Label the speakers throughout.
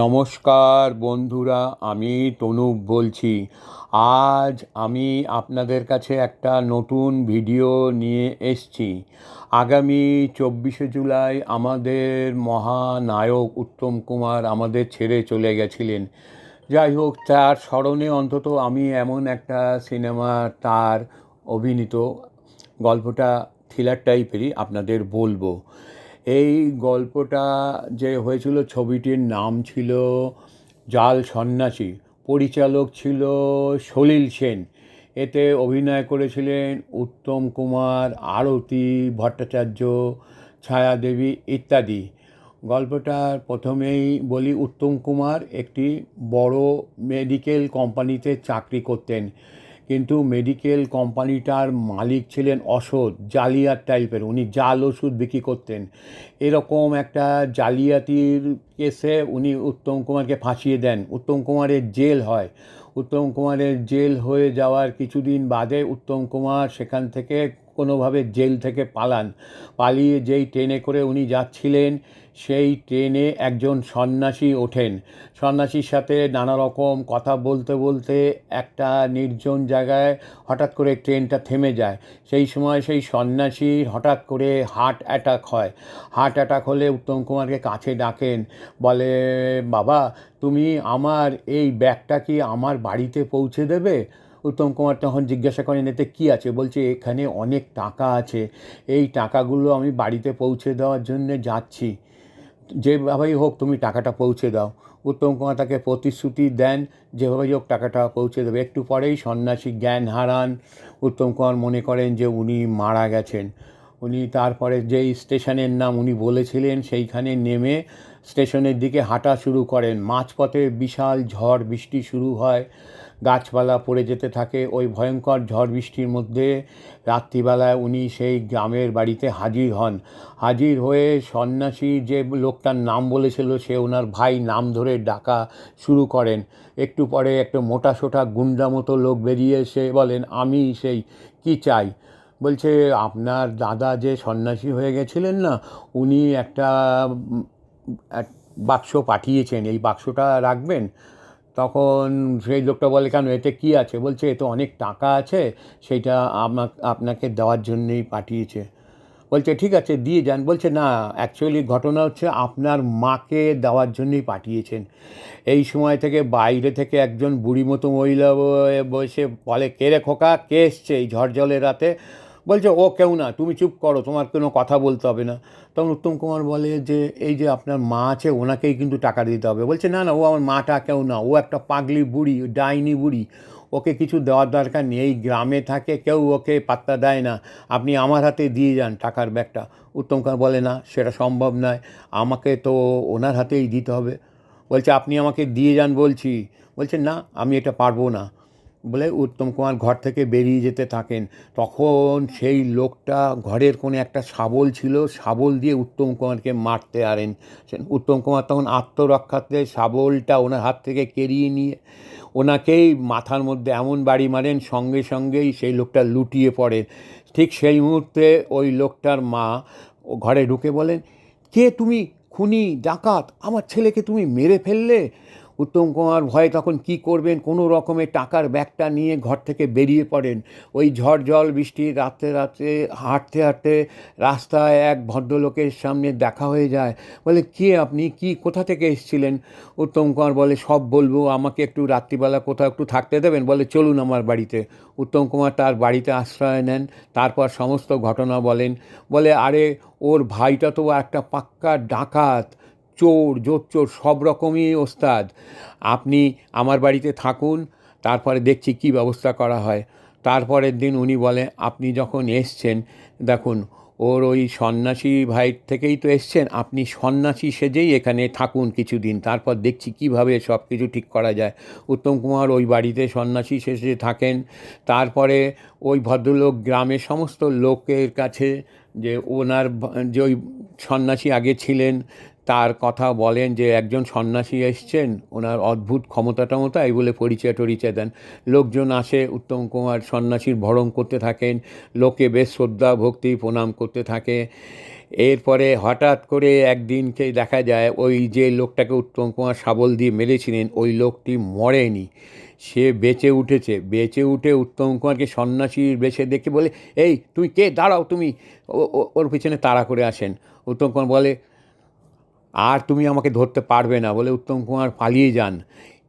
Speaker 1: নমস্কার বন্ধুরা, আমি তনুপ বলছি। আজ আমি আপনাদের কাছে একটা নতুন ভিডিও নিয়ে এসছি। আগামী চব্বিশে জুলাই আমাদের মহানায়ক উত্তম কুমার আমাদের ছেড়ে চলে গেছিলেন। যাই হোক, তার স্মরণে অন্তত আমি এমন একটা সিনেমা তার অভিনীত গল্পটা থ্রিলার টাইপেরই আপনাদের বলব। এই গল্পটা যে হয়েছিল ছবিটির নাম ছিল জাল সন্ন্যাসী। পরিচালক ছিল সলিল সেন। এতে অভিনয় করেছিলেন উত্তম কুমার, আরতি ভট্টাচার্য, ছায়াদেবী ইত্যাদি। গল্পটার প্রথমেই বলি, উত্তম কুমার একটি বড় মেডিকেল কোম্পানিতে চাকরি করতেন। কিন্তু মেডিকেল কোম্পানিটার মালিক ছিলেন অসৎ, জালিয়াত টাইপের। উনি জাল ওষুধ বিক্রি করতেন। এরকম একটা জালিয়াতির কেসে উনি উত্তম কুমারকে ফাঁসিয়ে দেন। উত্তম কুমারের জেল হয়। উত্তম কুমারের জেল হয়ে যাওয়ার কিছুদিন বাদে উত্তম কুমার সেখান থেকে কোনোভাবে জেল থেকে পালান। পালিয়ে যেই ট্রেনে করে উনি যাচ্ছিলেন, সেই ট্রেনে একজন সন্ন্যাসী ওঠেন। সন্ন্যাসীর সাথে নানা রকম কথা বলতে বলতে একটা নির্জন জায়গায় হঠাৎ করে ট্রেনটা থেমে যায়। সেই সময় সেই সন্ন্যাসীর হঠাৎ করে হার্ট অ্যাটাক হয়। হার্ট অ্যাটাক হলে উত্তম কুমারকে কাছে ডাকেন। বলে, বাবা, তুমি আমার এই ব্যাগটা কি আমার বাড়িতে পৌঁছে দেবে? উত্তম কুমার তখন জিজ্ঞাসা করেন, এতে কী আছে? বলছে, এখানে অনেক টাকা আছে। এই টাকাগুলো আমি বাড়িতে পৌঁছে দেওয়ার জন্যে যাচ্ছি। যেভাবেই হোক তুমি টাকাটা পৌঁছে দাও। উত্তম কুমার তাকে প্রতিশ্রুতি দেন, যেভাবেই হোক টাকাটা পৌঁছে দেবে। একটু পরেই সন্ন্যাসী জ্ঞান হারান। উত্তম কুমার মনে করেন যে উনি মারা গেছেন। উনি তারপরে যেই স্টেশনের নাম উনি বলেছিলেন, সেইখানে নেমে স্টেশনের দিকে হাঁটা শুরু করেন। মাঝপথে বিশাল ঝড়, বৃষ্টি শুরু হয়। গাছপালা পড়ে যেতে থাকে। ওই ভয়ঙ্কর ঝড় বৃষ্টির মধ্যে রাত্রিবেলায় উনি সেই গ্রামের বাড়িতে হাজির হন। হাজির হয়ে সন্ন্যাসী যে লোকটার নাম বলেছিল, সে ওনার ভাই নাম ধরে ডাকা শুরু করেন। একটু পরে একটা মোটা সোটা গুন্ডা মতো লোক বেরিয়ে এসে বলেন, আমি সেই, কি চাই? বলছে, আপনার দাদা যে সন্ন্যাসী হয়ে গেছিলেন না, উনি একটা বাক্স পাঠিয়েছেন। এই বাক্সটা রাখবেন? তখন সেই লোকটা বলে, কেন, এতে কী আছে? বলছে, এতে অনেক টাকা আছে সেইটা আপনাকে দেওয়ার জন্যেই পাঠিয়েছে। বলছে, ঠিক আছে, দিয়ে যান। বলছে, না অ্যাকচুয়ালি ঘটনা হচ্ছে আপনার মাকে দেওয়ার জন্যই পাঠিয়েছেন। এই সময় থেকে বাইরে থেকে একজন বুড়ি মতো মহিলা বসে বলে, কে রে খোকা, কে এসছে এই ঝড় জলের রাতে? বলছে, ও কেউ না, তুমি চুপ করো, তোমার কোনো কথা বলতে হবে না। তখন উত্তম কুমার বলে যে, এই যে আপনার মা আছে, ওনাকেই কিন্তু টাকা দিতে হবে। বলছে, না না, ও আমার মাটা কেউ না, ও একটা পাগলি বুড়ি, ডাইনি বুড়ি। ওকে কিছু দেওয়ার দরকার নেই, এই গ্রামে থাকে, কেউ ওকে পাত্তা দেয় না। আপনি আমার হাতে দিয়ে যান টাকার ব্যাগটা। উত্তম কুমার বলে, না, সেটা সম্ভব নয়, আমাকে তো ওনার হাতেই দিতে হবে। বলছে, আপনি আমাকে দিয়ে যান বলছি। বলছে, না, আমি এটা পারব না। বলে উত্তম কুমার ঘর থেকে বেরিয়ে যেতে থাকেন। তখন সেই লোকটা ঘরের কোনো একটা শাবল ছিল, শাবল দিয়ে উত্তম কুমারকে মারতে আরেন উত্তম কুমার তখন আত্মরক্ষাতে শাবলটা ওনার হাত থেকে কেড়িয়ে নিয়ে ওনাকেই মাথার মধ্যে এমন বাড়ি মারেন, সঙ্গে সঙ্গেই সেই লোকটা লুটিয়ে পড়ে। ঠিক সেই মুহূর্তে ওই লোকটার মা ঘরে ঢুকে বলেন, কে তুমি? খুনি? ডাকাত? আমার ছেলেকে তুমি মেরে ফেললে? উত্তম কুমার ভয়ে তখন কি করবেন? কোনো রকমের টাকার ব্যাগটা নিয়ে ঘর থেকে বেরিয়ে পড়েন। ওই ঝড় জল বৃষ্টি রাত্রে রাতে হাঁটতে হাঁটতে রাস্তায় এক ভদ্রলোকের সামনে দেখা হয়ে যায়। বলে, কে আপনি? কি? কোথা থেকে এসেছিলেন? উত্তম কুমার বলে, সব বলব, আমাকে একটু রাত্রিবেলা কোথাও একটু থাকতে দেবেন? বলে, চলুন আমার বাড়িতে। উত্তম কুমার তার বাড়িতে আশ্রয় নেন, তারপর সমস্ত ঘটনা বলেন। বলে, আরে, ওর ভাইটা তো একটা পাক্কা ডাকাত। চোর, জোর চোর, সব রকমই ওস্তাদ। আপনি আমার বাড়িতে থাকুন, তারপরে দেখছি কি ব্যবস্থা করা হয়। তারপরের দিন উনি বলে, আপনি যখন এসছেন, দেখুন, ওর ওই সন্ন্যাসী ভাই থেকেই তো এসছেন, আপনি সন্ন্যাসী সেজেই এখানে থাকুন কিছুদিন। তারপর দেখছি কীভাবে সব কিছু ঠিক করা যায়। উত্তম কুমার ওই বাড়িতে সন্ন্যাসী সেজে থাকেন। তারপরে ওই ভদ্রলোক গ্রামের সমস্ত লোকের কাছে যে ওনার যে ওই সন্ন্যাসী আগে ছিলেন তার কথা বলেন যে একজন সন্ন্যাসী এসছেন, ওনার অদ্ভুত ক্ষমতা টমতা এই বলে পরিচয় টরিচয় দেন। লোকজন আসে, উত্তম কুমার সন্ন্যাসীর ভরণ করতে থাকেন, লোকে বেশ শ্রদ্ধা, ভক্তি, প্রণাম করতে থাকে। এরপরে হঠাৎ করে একদিনকে দেখা যায়, ওই যে লোকটাকে উত্তম কুমার শাবল দিয়ে মেরেছিলেন, ওই লোকটি মরেনি, সে বেঁচে উঠেছে। বেঁচে উঠে উত্তম কুমারকে সন্ন্যাসীর বেছে দেখে বলে, এই, তুমি কে? দাঁড়াও, তুমি ওর পিছনে তাড়া করে আসেন। উত্তম কুমার বলে আর তুমি আমাকে ধরতে পারবে না বলে উত্তম কুমার পালিয়ে যান।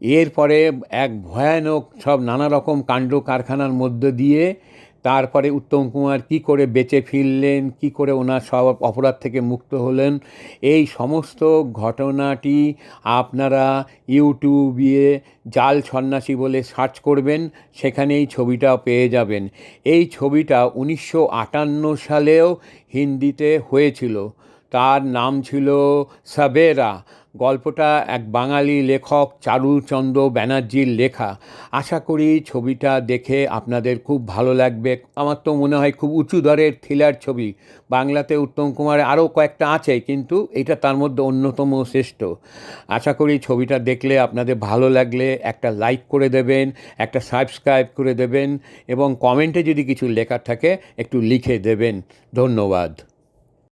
Speaker 1: এরপরে এক ভয়ানক সব নানা রকম কাণ্ড কারখানার মধ্যে দিয়ে তারপরে উত্তম কুমার কি করে বেঁচে ফিরলেন, কি করে ওনার সব অপরাধ থেকে মুক্ত হলেন, এই সমস্ত ঘটনাটি আপনারা ইউটিউবে জাল সন্ন্যাসী বলে সার্চ করবেন সেখানে এই ছবিটা পেয়ে যাবেন। এই ছবিটা উনিশশো আটান্ন সালেও হিন্দিতে হয়েছিল। তার নাম ছিল সাবেরা। গল্পটা এক বাঙালি লেখক চারুচন্দ্র ব্যানার্জির লেখা। আশা করি ছবিটা দেখে আপনাদের খুব ভালো লাগবে। আমার তো মনে হয় খুব উঁচু দরের থ্রিলার ছবি। বাংলাতে উত্তম কুমারের আরও কয়েকটা আছে, কিন্তু এটা তার মধ্যে অন্যতম শ্রেষ্ঠ। আশা করি ছবিটা দেখলে আপনাদের ভালো লাগলে একটা লাইক করে দেবেন, একটা সাবস্ক্রাইব করে দেবেন এবং কমেন্টে যদি কিছু লেখার থাকে একটু লিখে দেবেন। ধন্যবাদ।